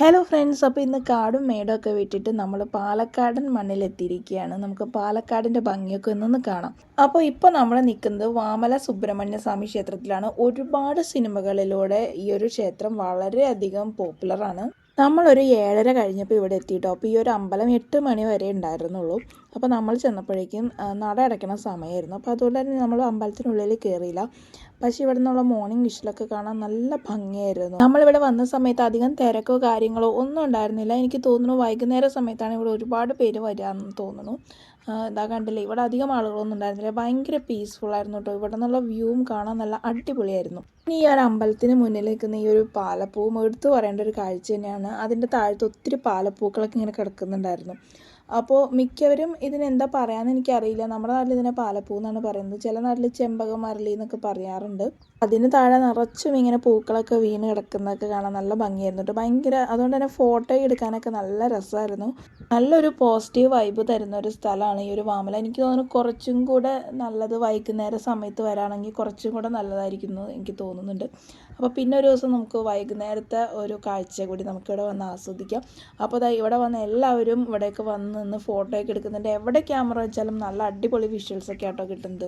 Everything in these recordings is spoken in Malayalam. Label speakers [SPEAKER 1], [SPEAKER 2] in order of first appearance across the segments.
[SPEAKER 1] ഹലോ ഫ്രണ്ട്സ് അപ്പോൾ ഇന്ന് കാടും മേടും ഒക്കെ വിട്ടിട്ട് നമ്മൾ പാലക്കാടൻ മണ്ണിലെത്തിയിരിക്കുകയാണ്. നമുക്ക് പാലക്കാടിന്റെ ഭംഗിയൊക്കെ ഒന്നൊന്ന് കാണാം. അപ്പോൾ ഇപ്പോൾ നമ്മൾ നിൽക്കുന്നത് വാമല സുബ്രഹ്മണ്യ സ്വാമി ക്ഷേത്രത്തിലാണ്. ഒരുപാട് സിനിമകളിലൂടെ ഈ ഒരു ക്ഷേത്രം വളരെയധികം പോപ്പുലറാണ്. നമ്മളൊരു ഏഴര കഴിഞ്ഞപ്പോൾ ഇവിടെ എത്തിയിട്ടോ? അപ്പോൾ ഈ ഒരു അമ്പലം എട്ട് മണി വരെ ഉണ്ടായിരുന്നുള്ളൂ. അപ്പോൾ നമ്മൾ ചെന്നപ്പോഴേക്കും നട അടയ്ക്കണ സമയമായിരുന്നു. അപ്പോൾ അതുകൊണ്ട് തന്നെ നമ്മൾ അമ്പലത്തിനുള്ളിൽ കയറിയില്ല. പക്ഷേ ഇവിടെ നിന്നുള്ള മോർണിംഗ് വിഷിലൊക്കെ കാണാൻ നല്ല ഭംഗിയായിരുന്നു. നമ്മളിവിടെ വന്ന സമയത്ത് അധികം തിരക്കോ കാര്യങ്ങളോ ഒന്നും ഉണ്ടായിരുന്നില്ല. എനിക്ക് തോന്നുന്നു വൈകുന്നേര സമയത്താണ് ഇവിടെ ഒരുപാട് പേര് വരാമെന്ന് തോന്നുന്നു. ഇതാ കണ്ടില്ലേ ഇവിടെ അധികം ആളുകളൊന്നും ഉണ്ടായിരുന്നില്ല. ഭയങ്കര പീസ്ഫുൾ ആയിരുന്നു കേട്ടോ. ഇവിടെ നിന്നുള്ള വ്യൂവും കാണാൻ നല്ല അടിപൊളിയായിരുന്നു. ഇനി ഈ ഒരു അമ്പലത്തിന് മുന്നിൽ നിൽക്കുന്ന ഈ ഒരു പാലപ്പൂവും എടുത്തു പറയേണ്ട ഒരു കാഴ്ച തന്നെയാണ്. അതിന്റെ താഴത്ത് ഒത്തിരി പാലപ്പൂക്കളൊക്കെ ഇങ്ങനെ കിടക്കുന്നുണ്ടായിരുന്നു. അപ്പോൾ മിക്കവരും ഇതിനെന്താ പറയാമെന്ന് എനിക്കറിയില്ല. നമ്മുടെ നാട്ടിൽ ഇതിനെ പാലപ്പൂ എന്നാണ് പറയുന്നത്. ചില നാട്ടിൽ ചെമ്പകം അരളി എന്നൊക്കെ പറയാറുണ്ട്. അതിന് താഴെ നിറച്ചും ഇങ്ങനെ പൂക്കളൊക്കെ വീണ് കിടക്കുന്നതൊക്കെ കാണാൻ നല്ല ഭംഗിയായിരുന്നു കേട്ടോ. ഭയങ്കര അതുകൊണ്ട് തന്നെ ഫോട്ടോ എടുക്കാനൊക്കെ നല്ല രസമായിരുന്നു. നല്ലൊരു പോസിറ്റീവ് വൈബ് തരുന്ന ഒരു സ്ഥലമാണ് ഈ ഒരു വാമല. എനിക്ക് തോന്നുന്നു കുറച്ചും കൂടെ നല്ലത് വൈകുന്നേര സമയത്ത് വരാണെങ്കിൽ കുറച്ചും കൂടെ നല്ലതായിരിക്കും എനിക്ക് തോന്നുന്നുണ്ട്. അപ്പോൾ പിന്നെ ഒരു ദിവസം നമുക്ക് വൈകുന്നേരത്തെ ഒരു കാഴ്ച കൂടി നമുക്കിവിടെ വന്ന് ആസ്വദിക്കാം. അപ്പോൾ ഇവിടെ വന്ന എല്ലാവരും ഇവിടേക്ക് വന്ന്. നിന്ന് ഫോട്ടോ ഒക്കെ എടുക്കുന്നുണ്ട് എവിടെ ക്യാമറ വെച്ചാലും നല്ല അടിപൊളി വിഷ്വൽസ് ഒക്കെ ആട്ടോ കിട്ടുന്നത്.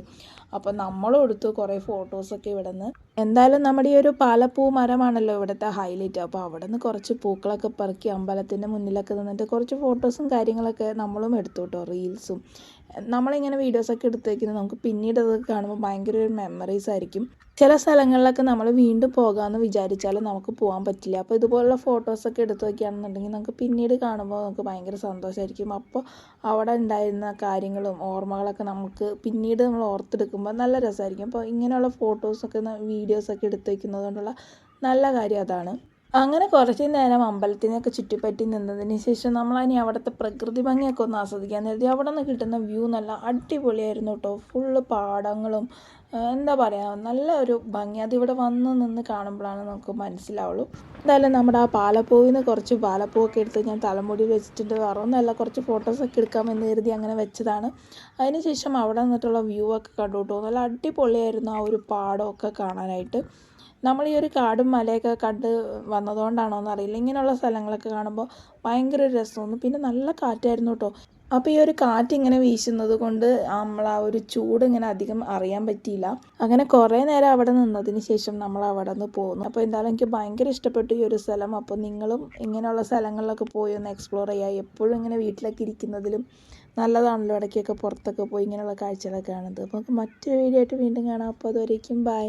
[SPEAKER 1] അപ്പോൾ നമ്മളും എടുത്തു കുറേ ഫോട്ടോസൊക്കെ ഇവിടെ നിന്ന് എന്തായാലും നമ്മുടെ ഈ ഒരു പാലപ്പൂ മരമാണല്ലോ ഇവിടുത്തെ ഹൈലൈറ്റ് അപ്പോൾ അവിടെ നിന്ന് കുറച്ച് പൂക്കളൊക്കെ പറക്കി അമ്പലത്തിന്റെ മുന്നിലൊക്കെ നിന്നിട്ട് കുറച്ച് ഫോട്ടോസും കാര്യങ്ങളൊക്കെ നമ്മളും എടുത്തു കേട്ടോ റീൽസും നമ്മളിങ്ങനെ വീഡിയോസൊക്കെ ഒക്കെ വയ്ക്കുന്നത് നമുക്ക് പിന്നീട് അതൊക്കെ കാണുമ്പോൾ ഭയങ്കര ഒരു മെമ്മറീസ് ആയിരിക്കും. ചില സ്ഥലങ്ങളിലൊക്കെ നമ്മൾ വീണ്ടും പോകാമെന്ന് വിചാരിച്ചാലും നമുക്ക് പോകാൻ പറ്റില്ല. അപ്പോൾ ഇതുപോലുള്ള ഫോട്ടോസൊക്കെ എടുത്ത് വയ്ക്കുകയാണെന്നുണ്ടെങ്കിൽ നമുക്ക് പിന്നീട് കാണുമ്പോൾ നമുക്ക് ഭയങ്കര സന്തോഷമായിരിക്കും. അപ്പോൾ അവിടെ ഉണ്ടായിരുന്ന കാര്യങ്ങളും ഓർമ്മകളൊക്കെ നമുക്ക് പിന്നീട് നമ്മൾ ഓർത്തെടുക്കുമ്പോൾ നല്ല രസമായിരിക്കും. അപ്പോൾ ഇങ്ങനെയുള്ള ഫോട്ടോസൊക്കെ വീഡിയോസൊക്കെ എടുത്ത് വയ്ക്കുന്നത് കൊണ്ടുള്ള നല്ല കാര്യം അതാണ്. അങ്ങനെ കുറച്ച് നേരം അമ്പലത്തിനൊക്കെ ചുറ്റിപ്പറ്റി നിന്നതിന് ശേഷം നമ്മളിനി അവിടുത്തെ പ്രകൃതി ഭംഗിയൊക്കെ ഒന്ന് ആസ്വദിക്കാൻ നേരത്തെ അവിടെ നിന്ന് കിട്ടുന്ന വ്യൂ നല്ല അടിപൊളിയായിരുന്നു കേട്ടോ ഫുള്ള് പാടങ്ങളും എന്താ പറയുക നല്ല ഒരു ഭംഗി. അതിവിടെ വന്ന് നിന്ന് കാണുമ്പോഴാണ് നമുക്ക് മനസ്സിലാവുള്ളൂ. എന്തായാലും നമ്മുടെ ആ പാലപ്പൂവിൽ നിന്ന് കുറച്ച് പാലപ്പൂവൊക്കെ എടുത്ത് ഞാൻ തലമുടി വെച്ചിട്ടുണ്ട്. വേറൊന്നല്ല കുറച്ച് ഫോട്ടോസൊക്കെ എടുക്കാമെന്ന് കരുതി അങ്ങനെ വെച്ചതാണ്. അതിനുശേഷം അവിടെ നിന്നിട്ടുള്ള വ്യൂ ഒക്കെ കണ്ടു കേട്ടോ നല്ല അടിപൊളിയായിരുന്നു ആ ഒരു പാടമൊക്കെ കാണാനായിട്ട്. നമ്മൾ ഈ ഒരു കാടും മലയൊക്കെ കണ്ട് വന്നതുകൊണ്ടാണോ എന്നറിയില്ല. ഇങ്ങനെയുള്ള സ്ഥലങ്ങളൊക്കെ കാണുമ്പോൾ ഭയങ്കര രസമാണ് പിന്നെ നല്ല കാറ്റായിരുന്നു കേട്ടോ. അപ്പോൾ ഈ ഒരു കാറ്റ് ഇങ്ങനെ വീശുന്നത് കൊണ്ട് നമ്മൾ ആ ഒരു ചൂട് ഇങ്ങനെ അധികം അറിയാൻ പറ്റിയില്ല. അങ്ങനെ കുറേ നേരം അവിടെ നിന്നതിന് ശേഷം നമ്മൾ അവിടെ നിന്ന് പോകുന്നു അപ്പോൾ എന്തായാലും എനിക്ക് ഭയങ്കര ഇഷ്ടപ്പെട്ടു ഈ ഒരു സ്ഥലം. അപ്പോൾ നിങ്ങളും ഇങ്ങനെയുള്ള സ്ഥലങ്ങളിലൊക്കെ പോയി ഒന്ന് എക്സ്പ്ലോർ ചെയ്യുക. എപ്പോഴും ഇങ്ങനെ വീട്ടിലൊക്കെ ഇരിക്കുന്നതിലും നല്ലതാണല്ലോ ഇടയ്ക്കൊക്കെ പുറത്തൊക്കെ പോയി ഇങ്ങനെയുള്ള കാഴ്ചകളൊക്കെ കാണുന്നത്. അപ്പോൾ നമുക്ക് മറ്റൊരു വീഡിയോ ആയിട്ട് വീണ്ടും കാണാം. അപ്പോൾ അതുവരേക്കും ബൈ